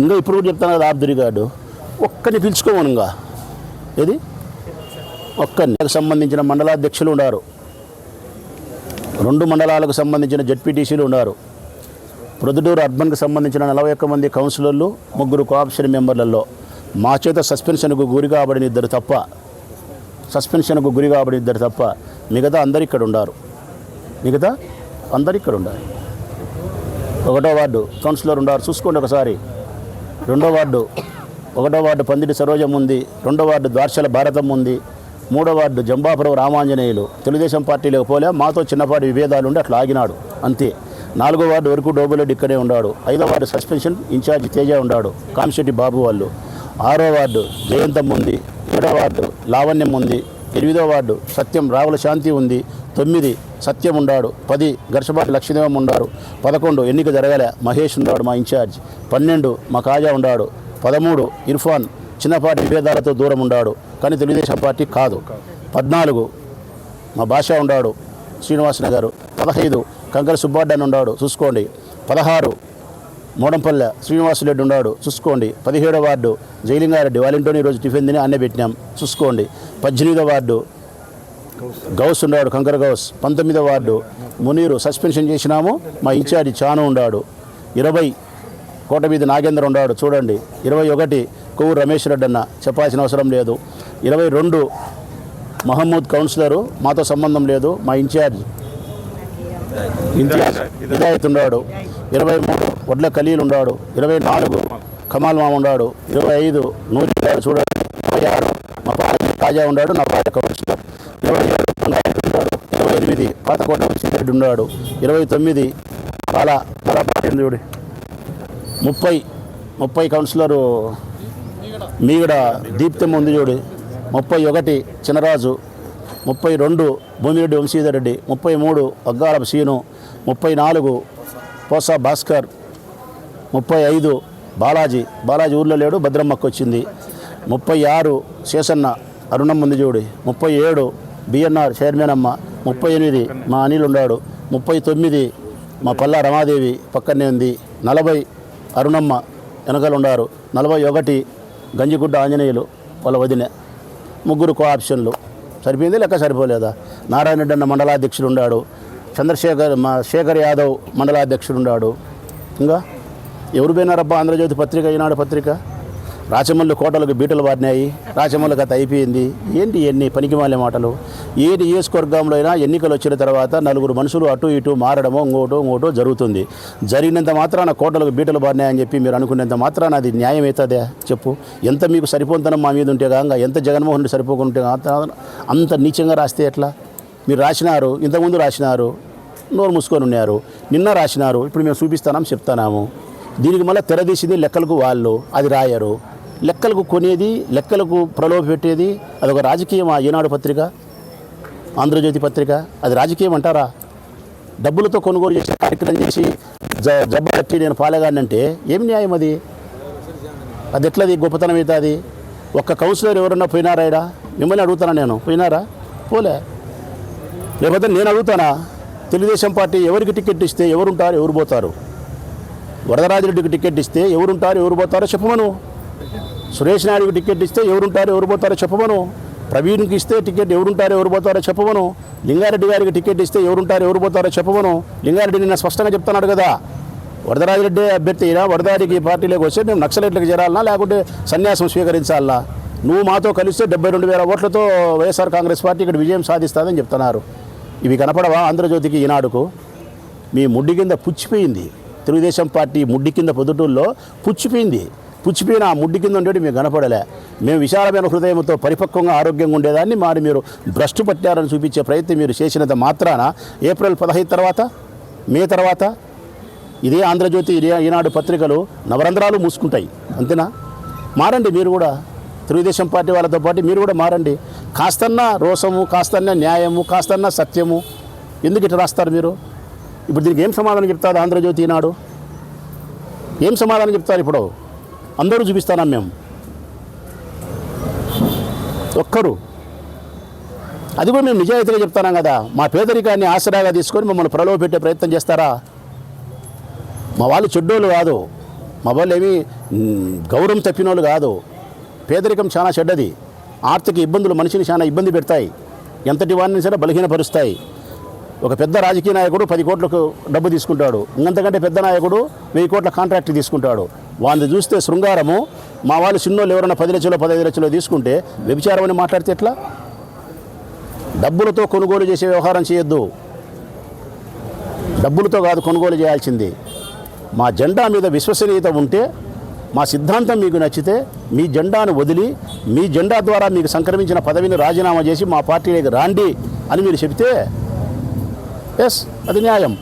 ఇంకా ఇప్పుడు కూడా చెప్తాను కదా ఆబ్దురి గారు ఒక్కరిని పిలుచుకోమను ఇంకా. ఏది? ఒక్కరికి సంబంధించిన మండలాధ్యక్షులు ఉన్నారు. రెండు మండలాలకు సంబంధించిన జడ్పీటీసీలు ఉన్నారు. ప్రొద్దుటూరు అర్బన్కి సంబంధించిన నలభై ఒక్క మంది కౌన్సిలర్లు ముగ్గురు కోఆప్షన్ మెంబర్లలో. మా చేత సస్పెన్షన్కు గురి కాబడిన ఇద్దరు తప్ప సస్పెన్షన్కు గురి కాబడిన ఇద్దరు తప్ప మిగతా అందరు ఇక్కడ ఉండారు మిగతా అందరు ఇక్కడ ఉండారు ఒకటో వార్డు. కౌన్సిలర్ ఉన్నారు చూసుకోండి ఒకసారి. రెండో వార్డు. ఒకటో వార్డు పందిటి సరోజం ఉంది. రెండో వార్డు ద్వార్శల భారతం ఉంది. మూడో వార్డు జంబాపురం రామాంజనేయులు. తెలుగుదేశం పార్టీలోకి పోలే మాతో చిన్నపాటి విభేదాలు ఉండి అట్లా ఆగినాడు. అంతే. నాలుగో వార్డు వరకు డోబులెడ్డి ఇక్కడే ఉన్నాడు. ఐదో వార్డు సస్పెన్షన్ ఇన్ఛార్జ్ తేజ ఉన్నాడు. కామిశెట్టి బాబు వాళ్ళు. ఆరో వార్డు జయంతం ఉంది. ఏడో వార్డు లావణ్యం ఉంది. ఎనిమిదో వార్డు సత్యం రావుల శాంతి ఉంది. తొమ్మిది సత్యం ఉండాడు. పది గర్షపాటి లక్ష్మీదేవం ఉండాడు. పదకొండు ఎన్నిక జరగలే మహేష్ ఉన్నాడు మా ఇన్ఛార్జ్. పన్నెండు మా కాజా ఉండాడు. పదమూడు ఇర్ఫాన్ చిన్నపాటి విభేదాలతో దూరం ఉండాడు. కానీ తెలుగుదేశం పార్టీ కాదు. పద్నాలుగు మా భాష ఉండాడు. శ్రీనివాసన గారు పదహైదు కంకర సుబ్బాడ్డన్ ఉన్నాడు చూసుకోండి. పదహారు మోడంపల్లె శ్రీనివాసరెడ్డి ఉన్నాడు చూసుకోండి. పదిహేడో వార్డు జైలింగారెడ్డి వాలింటోని ఈరోజు టిఫిన్ తిని అన్నే పెట్టినాం. చూసుకోండి. పద్దెనిమిదో వార్డు. గౌస్ ఉన్నాడు కంకర గౌస్. పంతొమ్మిదో వార్డు. మునీరు సస్పెన్షన్ చేసినాము. మా ఇన్ఛార్జి చాను ఉన్నాడు ఇరవై కోట మీద నాగేంద్ర ఉన్నాడు చూడండి. ఇరవై ఒకటి కొవ్వు రమేష్ రెడ్డి అన్న చెప్పాల్సిన అవసరం లేదు. ఇరవై రెండు మహమ్మద్ కౌన్సిలరు మాతో సంబంధం లేదు. మా ఇన్ఛార్జ్ ఇన్ఛార్జ్ హిదాయత్ ఉన్నాడు. ఇరవై మూడు వడ్ల ఖలీల్ ఉన్నాడు. ఇరవై నాలుగు కమాల్ మామ ఉన్నాడు. ఇరవై ఐదు నూరి చూడండి. ఇరవై మా పార్టీ తాజా ఉన్నాడు నా భార్య కౌన్సిలర్ ఇరవై ఏడు నాయకుడు ఉన్నాడు ఇరవై ఎనిమిది పాతకోట రెడ్డి ఉన్నాడు. ఇరవై తొమ్మిది చాలా పాల ముప్పై ముప్పై కౌన్సిలరు మీగడ దీప్తం ఉంది చూడు ముప్పై ఒకటి చినరాజు. ముప్పై రెండు భూమిరెడ్డి వంశీధర్ రెడ్డి ముప్పై మూడు అగ్గారం సీను. ముప్పై నాలుగు పోసా భాస్కర్. ముప్పై ఐదు బాలాజీ. బాలాజీ ఊర్లో లేడు భద్రమ్మకు వచ్చింది. ముప్పై ఆరు శేషన్న అరుణమ్మ ఉంది ముప్పై ఏడు బిఎన్ఆర్ చైర్మన్ అమ్మ. ముప్పై ఎనిమిది మా అనిల్ ఉన్నాడు. ముప్పై తొమ్మిది మా పల్లా రమాదేవి పక్కనే ఉంది. నలభై అరుణమ్మ వెనకలు ఉన్నారు. నలభై ఒకటి గంజిగుడ్డ ఆంజనేయులు వాళ్ళ వదిన. ముగ్గురు కో ఆప్షన్లు సరిపోయింది లెక్క సరిపోలేదా? నారాయణ రెడ్డి అన్న మండలాధ్యక్షుడు ఉన్నాడు. చంద్రశేఖర్ మా శేఖర్ యాదవ్ మండలాధ్యక్షుడు ఉన్నాడు. ఇంకా ఎవరు పోయినారబ్బా ఆంధ్రజ్యోతి పత్రిక ఈనాడు పత్రిక? రాచమల్లి కోటలకు బీటలు వాడినాయి రాచమల్లు కథ అయిపోయింది. ఏంటి ఎన్ని పనికిమాలే మాటలు? ఏ నియోజకవర్గంలో అయినా ఎన్నికలు వచ్చిన తర్వాత నలుగురు మనుషులు అటు ఇటు మారడమో ఇంకోటో ఇంకోటో జరుగుతుంది. జరిగినంత మాత్రాన కోటలకు బీటలు పడినాయని చెప్పి మీరు అనుకునేంత మాత్రాన అది న్యాయం అవుతుందే చెప్పు. ఎంత మీకు సరిపోతనం మా మీద ఉంటే కాగా ఎంత జగన్మోహన్ రెడ్డి సరిపోకుంటే అంత నీచంగా రాస్తే ఎట్లా? మీరు రాసినారు ఇంతకుముందు రాసినారు నోరు మూసుకొని ఉన్నారు. నిన్న రాసినారు ఇప్పుడు మేము చూపిస్తానాం చెప్తానాము దీనికి మళ్ళీ తెరదీసింది లెక్కలకు వాళ్ళు అది రాయరు. లెక్కలకు కొనేది లెక్కలకు ప్రలోభ పెట్టేది అదొక రాజకీయం ఆ ఈనాడు పత్రిక? ఆంధ్రజ్యోతి పత్రిక? అది రాజకీయం అంటారా? డబ్బులతో కొనుగోలు చేసే కార్యక్రమం చేసి జ జబ్బ కట్టి నేను పాలేగానంటే ఏం న్యాయం అది? అది ఎట్లది? గొప్పతనం అయితే అది? ఒక్క కౌన్సిలర్ ఎవరన్నా పోయినారా ఈడ? మిమ్మల్ని అడుగుతానా నేను? పోయినారా? పోలే. లేకపోతే నేను అడుగుతానా? తెలుగుదేశం పార్టీ ఎవరికి టికెట్ ఇస్తే ఎవరుంటారు? ఎవరు పోతారు? వరదరాజరెడ్డికి టికెట్ ఇస్తే ఎవరుంటారు? ఎవరు పోతారో చెప్పమను. సురేష్ నాయుడుకి టికెట్ ఇస్తే ఎవరుంటారో ఎవరు పోతారో చెప్పమను. ప్రవీణ్కి ఇస్తే టికెట్ ఎవరుంటారో ఎవరు పోతారో చెప్పమను. లింగారెడ్డి గారికి టికెట్ ఇస్తే ఎవరుంటారో ఎవరు పోతారో చెప్పమను. లింగారెడ్డి నిన్న స్పష్టంగా చెప్తున్నాడు కదా. వరదరాజరెడ్డి అభ్యర్థి అయినా వరదారికి పార్టీలోకి వస్తే మేము నక్సలైట్లకు చేరాలనా లేకుంటే సన్యాసం స్వీకరించాలా నువ్వు మాతో కలిస్తే డెబ్బై రెండు వేల ఓట్లతో వైఎస్ఆర్ కాంగ్రెస్ పార్టీ ఇక్కడ విజయం సాధిస్తుందని చెప్తున్నారు. ఇవి కనపడవా ఆంధ్రజ్యోతికి ఈనాడుకు? మీ ముడ్డి కింద పుచ్చిపోయింది. తెలుగుదేశం పార్టీ ముడ్డి కింద పొద్దుటూరులో పుచ్చిపోయింది. పుచ్చిపోయిన ఆ ముడ్డి కింద ఉండేవి మీకు కనపడలే. మేము విశాలమైన హృదయంతో పరిపక్వంగా ఆరోగ్యంగా ఉండేదాన్ని. మరి మీరు భ్రష్టు పట్టారని చూపించే ప్రయత్నం మీరు చేసినంత మాత్రాన ఏప్రిల్ పదహైదు తర్వాత మే తర్వాత ఇదే ఆంధ్రజ్యోతి ఈనాడు పత్రికలు నవరంధ్రాలు మూసుకుంటాయి. అంతేనా? మారండి మీరు కూడా. తెలుగుదేశం పార్టీ వాళ్ళతో పాటు మీరు కూడా మారండి. కాస్తన్న రోసము కాస్తన్న న్యాయము కాస్తన్న సత్యము ఎందుకు ఇట్లా రాస్తారు మీరు? ఇప్పుడు దీనికి ఏం సమాధానం చెప్తారు ఆంధ్రజ్యోతి ఈనాడు? ఏం సమాధానం చెప్తారు ఇప్పుడు? అందరూ చూపిస్తానా మేము. ఒక్కరు. అది కూడా మేము నిజాయితీగా చెప్తున్నాం కదా. మా పేదరికాన్ని ఆసరాగా తీసుకొని మమ్మల్ని ప్రలోభ పెట్టే ప్రయత్నం చేస్తారా? మా వాళ్ళు చెడ్డోళ్ళు కాదు. మా వాళ్ళు ఏమి గౌరవం తప్పిన వాళ్ళు కాదు. పేదరికం చాలా చెడ్డది. ఆర్థిక ఇబ్బందులు మనిషిని చాలా ఇబ్బంది పెడతాయి. ఎంతటి వారిని సరే బలహీనపరుస్తాయి. ఒక పెద్ద రాజకీయ నాయకుడు పది కోట్లకు డబ్బు తీసుకుంటాడు. ఇంకంతకంటే పెద్ద నాయకుడు వెయ్యి కోట్ల కాంట్రాక్ట్ తీసుకుంటాడు. వాళ్ళని చూస్తే శృంగారము. మా వాళ్ళు చిన్నోళ్ళు ఎవరైనా పది లక్షలు పదహైదు లక్షలు తీసుకుంటే వ్యభిచారం అని మాట్లాడితే ఎట్లా? డబ్బులతో కొనుగోలు చేసే వ్యవహారం చేయొద్దు. డబ్బులతో కాదు కొనుగోలు చేయాల్సింది. మా జెండా మీద విశ్వసనీయత ఉంటే మా సిద్ధాంతం మీకు నచ్చితే మీ జెండాను వదిలి మీ జెండా ద్వారా మీకు సంక్రమించిన పదవిని రాజీనామా చేసి మా పార్టీలోకి రాండి అని మీరు చెబితే ఎస్ అది న్యాయం.